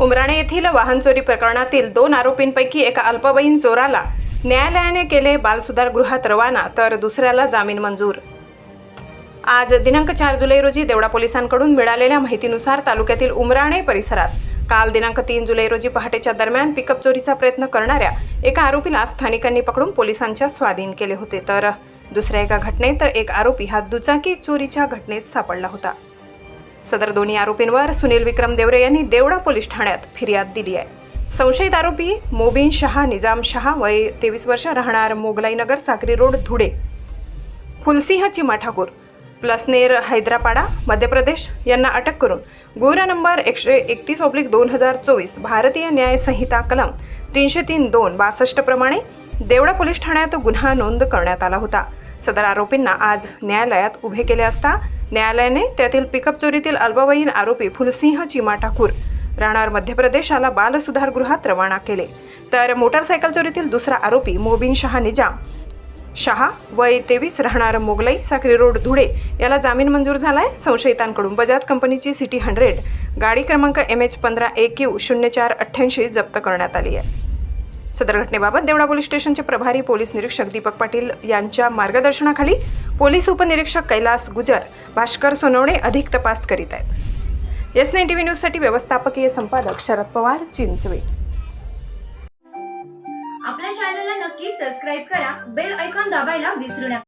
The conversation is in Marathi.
उमराणे येथील वाहन चोरी प्रकरणातील दोन आरोपींपैकी एका अल्पवयीन चोराला न्यायालयाने केले बालसुधारगृहात रवाना तर दुसऱ्याला जामीन मंजूर. आज दिनांक चार जुलै रोजी देवडा पोलिसांकडून मिळालेल्या माहितीनुसार तालुक्यातील उमराणे परिसरात काल दिनांक तीन जुलै रोजी पहाटेच्या दरम्यान पिकअप चोरीचा प्रयत्न करणाऱ्या एका आरोपीला स्थानिकांनी पकडून पोलिसांच्या स्वाधीन केले होते. तर दुसऱ्या एका घटनेत एक आरोपी हा दुचाकी चोरीच्या घटनेत सापडला होता. सदर दोन्ही आरोपींवर सुनील विक्रम देवरे यांनी देवडा पोलीस ठाण्यात फिर्याद दिली आहे. संशयित आरोपी मोबिन शहा निजाम शहा वय तेवीस वर्ष राहणार मोगलाईनगर साक्री रोड धुळे. फुलसिंह चिमा ठाकूर प्लसनेर हैदरापाडा मध्य प्रदेश यांना अटक करून गुन्हा नंबर एकशे एकतीस ऑब्लिक दोन हजार चोवीस भारतीय न्याय संहिता कलम तीनशे तीन दोन बासष्ट प्रमाणे देवडा पोलीस ठाण्यात गुन्हा नोंद करण्यात आला होता. सदर आरोपींना आज न्यायालयात उभे केले असता न्यायालयाने त्यातील पिकअप चोरीतील अल्पवयीन आरोपी फुलसिंह चिमा ठाकूर राहणार मध्य प्रदेशाला बालसुधारगृहात रवाना केले. तर मोटारसायकल चोरीतील दुसरा आरोपी मोबिन शहा निजाम. शहा वय तेवीस राहणार मोगलाई साक्री रोड धुळे. याला जामीन मंजूर झाला आहे संशयितांकडून बजाज कंपनीची सिटी हंड्रेड. गाडी क्रमांक एम एच पंधरा ए क्यू शून्य चार अठ्ठ्याऐंशी जप्त करण्यात आली आहे. सदर घटनेबाबत देवडा पोलीस स्टेशनचे प्रभारी पोलीस निरीक्षक दीपक पाटील यांच्या मार्गदर्शनाखाली पोलीस उपनिरीक्षक कैलास गुजर भास्कर सोनवणे अधिक तपास करीत आहेत. एस नाईन टी व्ही न्यूजसाठी व्यवस्थापकीय संपादक शरद पवार चिंचवे. आपल्या चॅनलला नक्की सबस्क्राईब करा बेल ऐकॉन दाबायला विसरू नका.